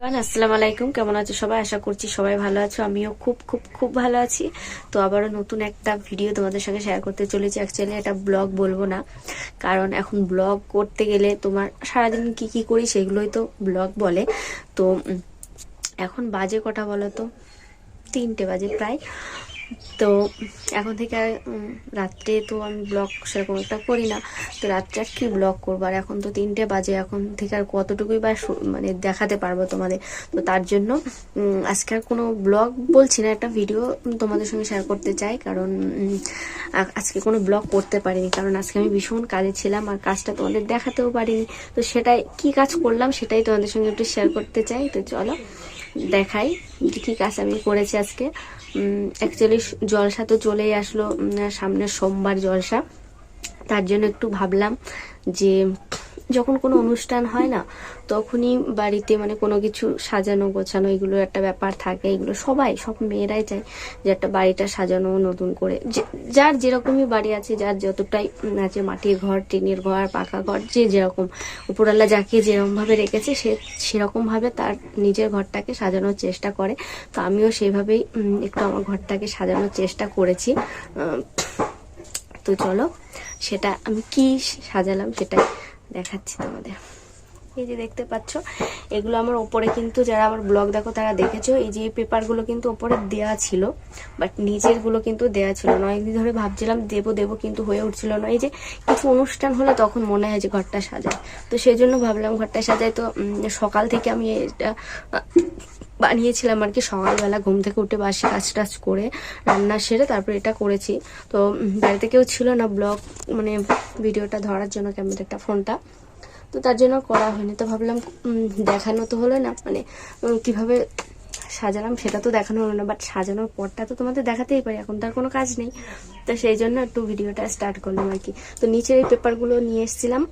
আসসালামু আলাইকুম। কেমন আছো সবাই? আশা করছি সবাই ভালো আছো। আমিও খুব খুব খুব ভালো আছি। তো আবারও নতুন একটা ভিডিও তোমাদের সঙ্গে শেয়ার করতে চলেছি। অ্যাকচুয়ালি এটা ব্লগ বলব না। কারণ এখন ব্লগ করতে গেলে তোমার সারাদিন কি কি করি সেগুলোই তো ব্লগ বলে। তো এখন বাজে কটা বলো তো? তিনটে বাজে প্রায়। তো এখন থেকে আর রাত্রে তো আমি ব্লগ সেরকম একটা করি না। তো রাত্রে আর কি ব্লগ করব? আর এখন তো তিনটে বাজে, এখন থেকে আর কতটুকুই বা মানে দেখাতে পারব তোমাদের? তো তার জন্য আজকে আর কোনো ব্লগ বলছি না, একটা ভিডিও তোমাদের সঙ্গে শেয়ার করতে চাই। কারণ আজকে কোনো ব্লগ করতে পারিনি। কারণ আজকে আমি ভীষণ কাজে ছিলাম আর কাজটা তোমাদের দেখাতেও পারিনি। তো সেটাই, কি কাজ করলাম সেটাই তোমাদের সঙ্গে একটু শেয়ার করতে চাই। তো চলো, দেখাই কি কাজ আমি করেছি আজকে। অ্যাকচুয়ালি জলসা তো চলেই আসলো সামনের সোমবার জলসা। তার জন্য একটু ভাবলাম যে যখন কোনো অনুষ্ঠান হয় না, তখনই বাড়িতে মানে কোনো কিছু সাজানো, গোছানো, এগুলো একটা ব্যাপার থাকে। এগুলো সবাই, সব মেয়েরাই চায় যে একটা বাড়িটা সাজানো, নতুন করে। যার যেরকমই বাড়ি আছে, যার যতটাই আছে, মাটির ঘর, টিনের ঘর, পাকা ঘর, যে যেরকম। উপরাল্লা যাকে যেরকম ভাবে রেখেছে, সে সেরকম ভাবে তার নিজের ঘরটাকে সাজানোর চেষ্টা করে। তো আমিও সেভাবেই একটু আমার ঘরটাকে সাজানোর চেষ্টা করেছি। তো চলো, সেটা আমি কি সাজালাম সেটাই দেখাচ্ছি তোমাদের। এই যে দেখতে পাচ্ছ, এগুলো আমার ওপরে কিন্তু যারা আমার ব্লগ দেখো তারা দেখেছ, এই যে পেপারগুলো কিন্তু ওপরে দেয়া ছিল বাট নিচেরগুলো কিন্তু দেয়া ছিল না। অনেকদিন ধরে ভাবছিলাম দেব দেব কিন্তু হয়ে উঠছিল না। এই যে কিছু অনুষ্ঠান হলে তখন মনে হয় যে ঘরটা সাজায় তো সেই জন্য ভাবলাম ঘরটা সাজায় তো সকাল থেকে আমি এটা বানিয়েছিলাম আর কি সকালবেলা, ঘুম থেকে উঠে বাসি কাজ টাজ করে রান্না সেরে তারপর এটা করেছি। তো বাড়িতে কেউ ছিল না ব্লগ মানে ভিডিওটা ধরার জন্য ক্যামেরাটা ফোনটা। তো তার জন্য করা হয়নি। তো ভাবলাম দেখানো তো হলো না মানে কীভাবে সাজালাম সেটা তো দেখানো হলো না বাট সাজানোর পরটা তো তোমাদের দেখাতেই পারি, এখন তার কোনো কাজ নেই। তো সেই জন্য একটু ভিডিওটা স্টার্ট করলাম আর কি। তো নিচের এই পেপারগুলো নিয়ে এসেছিলাম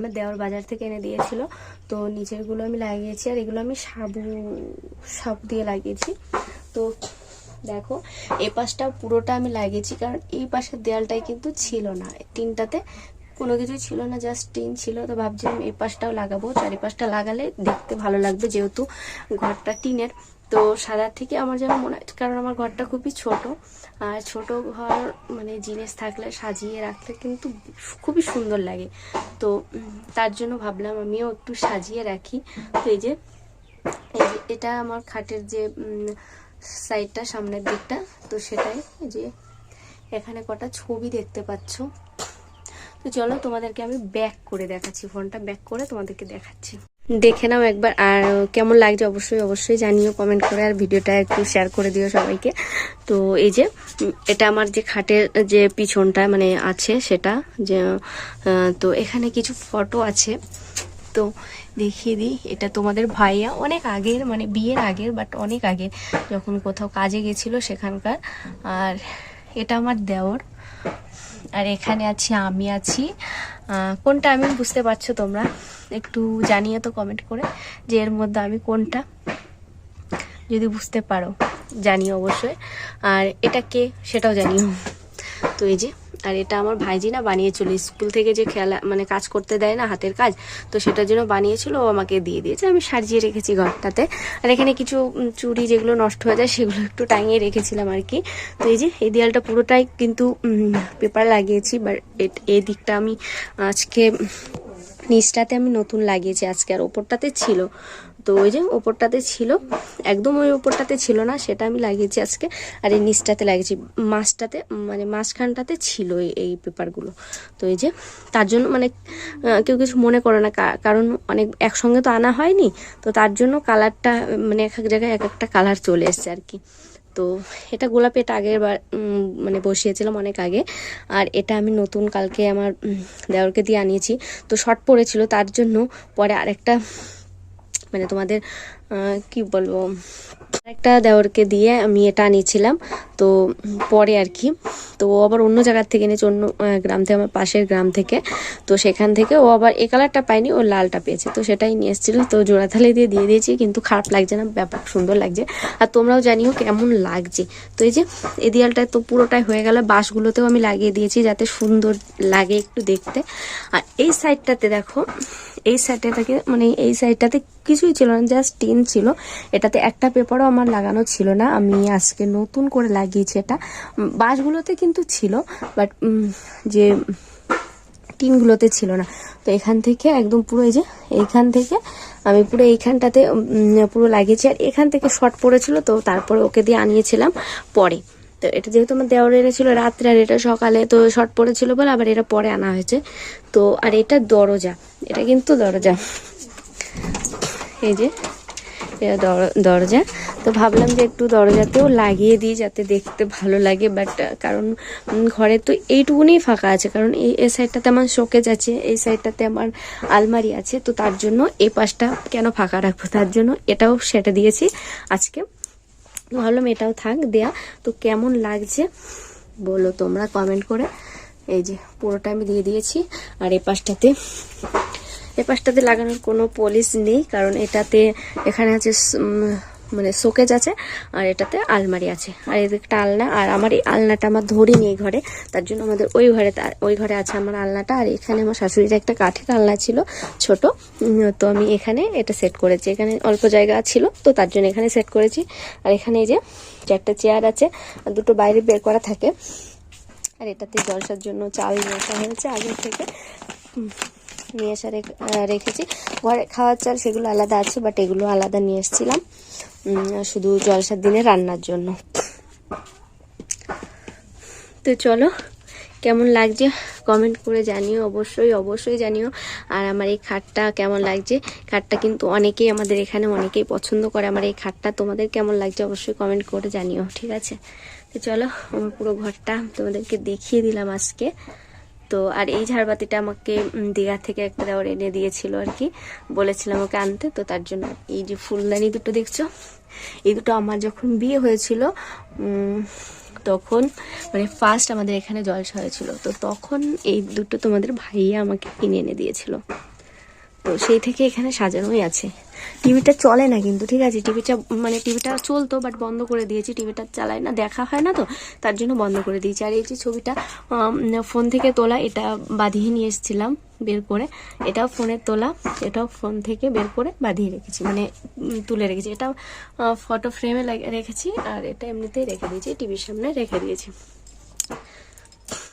আমার দেওয়ার বাজার থেকে এনে দিয়েছিল। তো নিচেরগুলো আমি লাগিয়েছি আর এগুলো আমি সাবু সাবু দিয়ে লাগিয়েছি। তো দেখো এই পাশটা পুরোটা আমি লাগিয়েছি কারণ এই পাশের দেয়ালটাই কিন্তু ছিল না। টিনটাতে কোনো কিছু ছিল না, জাস্ট টিন ছিল। তো ভাবছিলাম এই পাশটাও লাগাবো। চারিপাশটা লাগালে দেখতে ভালো লাগবে যেহেতু ঘরটা টিনের। তো সাদার থেকে আমার যেন মনে হয়, কারণ আমার ঘরটা খুবই ছোট। আর ছোট ঘর মানে জিনিস থাকলে, সাজিয়ে রাখলে কিন্তু খুবই সুন্দর লাগে। তো তার জন্য ভাবলাম আমিও একটু সাজিয়ে রাখি। তো এই যে এটা আমার খাটের যে সাইডটা সামনের দিকটা, তো সেটাই যে এখানে কটা ছবি দেখতে পাচ্ছ। তো চলো তোমাদেরকে আমি ব্যাক করে দেখাচ্ছি ফোনটা ব্যাক করে তোমাদেরকে দেখাচ্ছি। দেখে নাও একবার, আর কেমন লাগছে অবশ্যই অবশ্যই জানিও কমেন্ট করে, আর ভিডিওটা একটু শেয়ার করে দিও সবাইকে। তো এই যে এটা আমার যে খাটের যে পিছনটা মানে আছে সেটা, যে তো এখানে কিছু ফটো আছে। তো দেখিয়ে দিই, এটা তোমাদের ভাইয়া, অনেক আগের মানে বিয়ের আগের বাট অনেক আগের, যখন কোথাও কাজে গেছিল সেখানকার। আর এটা আমার দেওর। আর এখানে আছি, আমি আছি। কোনটা আমি বুঝতে পারছ তোমরা? একটু জানিয়ে তো কমেন্ট করে যে এর মধ্যে আমি কোনটা। যদি বুঝতে পারো, জানিও অবশ্যই। আর এটা কে? সেটাও জানিও। তো এই যে আর এটা আমার ভাইজি না বানিয়েছিল। স্কুল থেকে যে খেলা মানে কাজ করতে দেয় না হাতের কাজ, তো সেটার জন্য বানিয়েছিল, ও আমাকে দিয়ে দিয়েছে। আমি সাজিয়ে রেখেছি ঘরটাতে। আর এখানে কিছু চুড়ি যেগুলো নষ্ট হয়ে যায়, সেগুলো একটু টাঙিয়ে রেখেছিলাম আর কি। তো এই যে, এই দেয়ালটা পুরোটাই কিন্তু পেপার লাগিয়েছি বাট এই দিকটা আমি আজকে নিচটাতে আমি নতুন লাগিয়েছি, আজকে আর ওপরটাতে ছিল। তো ওই যে ওপরটাতে ছিল, একদম ওই ওপরটাতে ছিল না, সেটা আমি লাগিয়েছি আজকে। আর এই নিচটাতে লাগিয়েছি। মাছটাতে মানে মাঝখানটাতে ছিল এই- পেপারগুলো। তো এই যে, তার জন্য মানে কেউ কিছু মনে করে না কারণ অনেক, একসঙ্গে তো আনা হয়নি, তো তার জন্য কালারটা মানে এক এক জায়গায় এক একটা কালার চলে এসছে আর কি। তো এটা গোলাপি, এটা আগের বার মানে বসিয়েছিলাম অনেক আগে। আর এটা আমি নতুন কালকে আমার দেওরকে দিয়ে আনিয়েছি। তো শর্ট পড়েছিল, তার জন্য পরে আরেকটা মানে তোমাদের কি বলব, একটা দেওরকে দিয়ে আমি এটা আনিয়েছিলাম, তো পরে আর কি। তো ও আবার অন্য জায়গার থেকে এনেছে, অন্য গ্রাম থেকে, আমার পাশের গ্রাম থেকে। তো সেখান থেকে ও আবার এ কালারটা পায়নি, ও লালটা পেয়েছে। তো সেটাই নিয়ে এসেছিল, তো জোড়া থালে দিয়ে দিয়ে দিয়েছি, কিন্তু খারাপ লাগছে না, ব্যাপার সুন্দর লাগছে। আর তোমরাও জানিও কেমন লাগছে। তো এই যে, এই দেয়ালটায় তো পুরোটাই হয়ে গেল, বাঁশগুলোতেও আমি লাগিয়ে দিয়েছি, যাতে সুন্দর লাগে একটু দেখতে। আর এই সাইডটাতে দেখো এই সাইডটাকে মানে এই সাইডটাতে কিছুই ছিল না জাস্ট টিন ছিল। এটাতে একটা পেপারও আমার লাগানো ছিল না। আমি আজকে নতুন করে লাগিয়েছি এটা। বাঁশগুলোতে কিন্তু ছিল বাট যে টিনগুলোতে ছিল না। তো এখান থেকে একদম পুরো এই যে, এইখান থেকে আমি পুরো এইখানটাতে পুরো লাগিয়েছি। আর এখান থেকে শর্ট পড়েছিল, তো তারপরে ওকে দিয়ে আনিয়েছিলাম পরে। তো এটা যেহেতু আমার দেওয়ার এনেছিল রাত্রে, আর এটা সকালে তো শর্ট পড়েছিল বলে আবার এটা পরে আনা হয়েছে। তো, আর এটা দরজা, এটা কিন্তু দরজা। এই যে, এটা দর- দরজা। তো ভাবলাম যে একটু দরজাতেও লাগিয়ে দিই যাতে দেখতে ভালো লাগে বাট কারণ ঘরে তো এইটুকুনি ফাঁকা আছে। কারণ এই এই সাইডটাতে আমার শোকেজ আছে, এই সাইডটাতে আমার আলমারি আছে, তো তার জন্য এই পাশটা কেন ফাঁকা রাখব? তার জন্য এটাও সেটা দিয়েছি। আজকে ভাবলাম এটাও থাক, দেয়া। তো কেমন লাগছে বলো তোমরা কমেন্ট করে। এই যে, পুরোটা আমি দিয়ে দিয়েছি। আর এ পাশটাতে এ পাশটাতে লাগানোর কোনো পলিশ নেই, কারণ এটাতে এখানে আছে মানে শোকেজ আছে, আর এটাতে আলমারি আছে। আর এদিকটা আলনা, আর আমার এই আলনাটা আমার ধরিনি এই ঘরে, তার জন্য আমাদের ওই ঘরে ওই ঘরে আছে আমার আলনাটা, আর এখানে আমার শাশুড়ির একটা কাঠের আলনা ছিল ছোট। তো আমি এখানে এটা সেট করেছি। এখানে অল্প জায়গা ছিল, তো তার জন্য এখানে সেট করেছি। আর এখানে এই যে চারটা চেয়ার আছে, আর দুটো বাইরে বের করা থাকে। আর এটাতে জলসার জন্য চাল নিয়ে হয়েছে আগে থেকে। নিয়ে রেখে- রেখেছি। ঘরে খাওয়ার চাল সেগুলো আলাদা আছে বাট এগুলো আলাদা নিয়ে এসেছিলাম। শুধু জলসার দিনে রান্নার জন্য। তো চলো, কেমন লাগছে কমেন্ট করে জানিও, অবশ্যই অবশ্যই জানিও। আর আমার এই খাটটা কেমন লাগছে? খাটটা কিন্তু অনেকেই আমাদের এখানে অনেকেই পছন্দ করে। আমার এই খাটটা তোমাদের কেমন লাগছে অবশ্যই কমেন্ট করে জানিও, ঠিক আছে? তো চলো, আমার পুরো ঘরটা তোমাদেরকে দেখিয়ে দিলাম আজকে। তো আর এই ঝাড়বাতিটা আমাকে দীঘা থেকে একটা দেওয়ার এনে দিয়েছিল আর কি। বলেছিলাম ওকে আনতে, তো তার জন্য এই যে ফুলদানি দুটো দেখছ? এই দুটো আমার যখন বিয়ে হয়েছিল তখন মানে ফার্স্ট আমাদের এখানে জলসা হয়েছিল তো তখন এই দুটো তোমাদের ভাইয়া আমাকে কিনে এনে দিয়েছিল। তো সেই থেকে এখানে সাজানোই আছে। টিভিটা চলে না কিন্তু, ঠিক আছে? টিভিটা মানে টিভিটা চলতো বাট বন্ধ করে দিয়েছি। টিভিটা চালায় না, দেখা হয় না তো, তার জন্য বন্ধ করে দিয়েছি। আর এই যে ছবিটা ফোন থেকে তোলা, এটা বাঁধিয়ে নিয়ে এসেছিলাম বের করে। এটাও ফোনের তোলা, এটাও ফোন থেকে বের করে বাঁধিয়ে রেখেছি মানে তুলে রেখেছি। এটা ফটো ফ্রেমে রেখেছি, আর এটা এমনিতেই রেখে দিয়েছি, টিভির সামনে রেখে দিয়েছি।